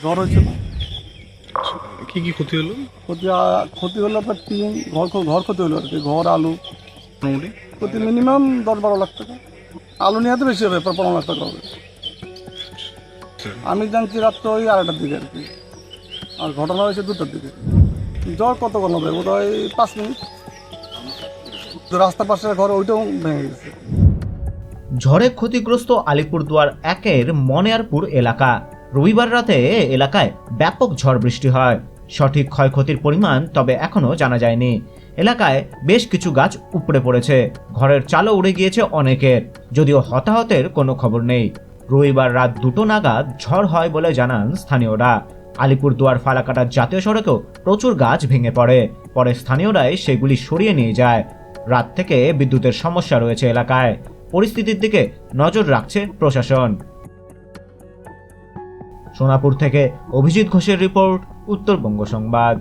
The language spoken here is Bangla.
ঝড় হয়েছিল কি কি ক্ষতি হলো? ক্ষতি আ- ক্ষতি হলো আপনার টিন ঘর ঘর ক্ষতি হলো আর কি ঘর আলু। মোটামুটি? ক্ষতি মিনিমাম দশ বারো লাখ টাকা। আলু নিয়ে তো বেশি হবে প্রায় পনেরো লাখ টাকা হবে। আমি জানছি রাত্র ওই আড়াইটার দিকে আর কি। আর ঘটনা হয়েছে দুটার দিকে। জ্বর কতক্ষণ হবে? বোধ হয় পাঁচ মিনিট। তো রাস্তার পাশে ঘর ওইটাও ভেঙে গেছে। ঝড়ে ক্ষতিগ্রস্ত আলিপুরদুয়ার একের মনিয়ারপুর এলাকা। রবিবার রাতে এলাকায় ব্যাপক ঝড় বৃষ্টি হয়। সঠিক ক্ষয়ক্ষতির পরিমাণ তবে এখনও জানা যায়নি। এলাকায় বেশ কিছু গাছ উপড়ে পড়েছে। ঘরের চালও উড়ে গিয়েছে অনেকের। যদিও হতাহতের কোনো খবর নেই। রবিবার রাত দুটো নাগাদ ঝড় হয় বলে জানান স্থানীয়রা। আলিপুরদুয়ার ফালাকাটার জাতীয় সড়কেও প্রচুর গাছ ভেঙে পড়ে। পরে স্থানীয়রাই সেগুলি সরিয়ে নিয়ে যায়। রাত থেকে বিদ্যুতের সমস্যা রয়েছে এলাকায়। পরিস্থিতির দিকে নজর রাখছে প্রশাসন। সোনাপুর থেকে অভিজিৎ ঘোষের রিপোর্ট উত্তরবঙ্গ সংবাদ।